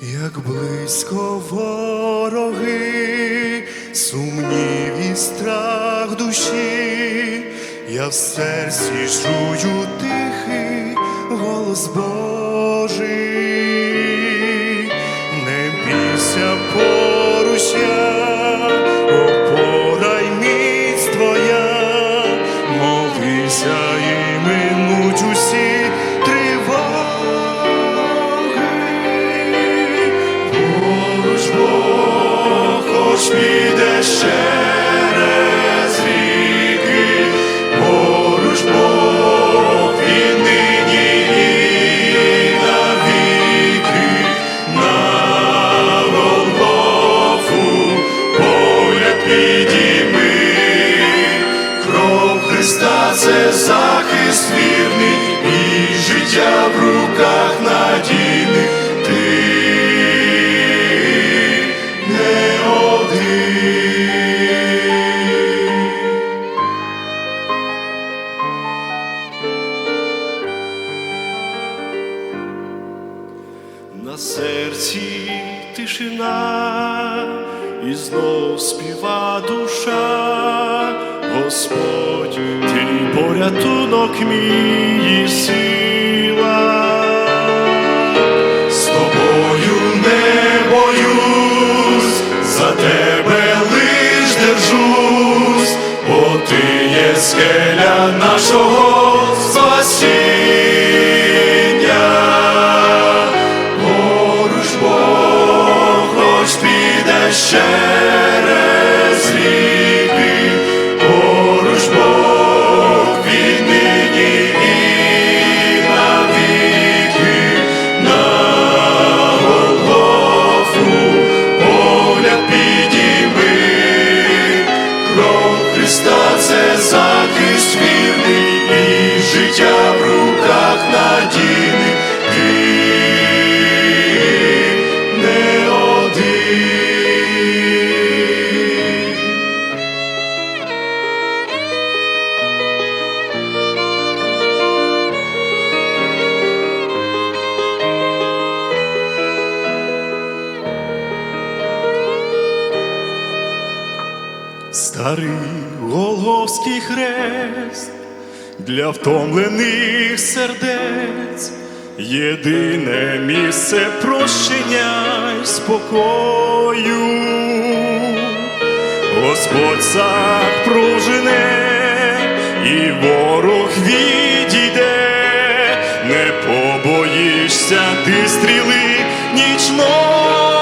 як близько вороги, сумнів і страх душі, я в серці чую тихий голос Божий, підійми, кров Христа це захист вірний і життя в руках надійних. Ти не один. На серці тишина, знов співа душа, Господь, ти порятунок мій і сила. З тобою не боюсь, за тебе лиш держусь, бо ти є скеля нашого Старий Голговський хрест для втомлених сердець, єдине місце прощення й спокою. Господь сак прожене, і ворог відійде, не побоїшся ти стріли нічної.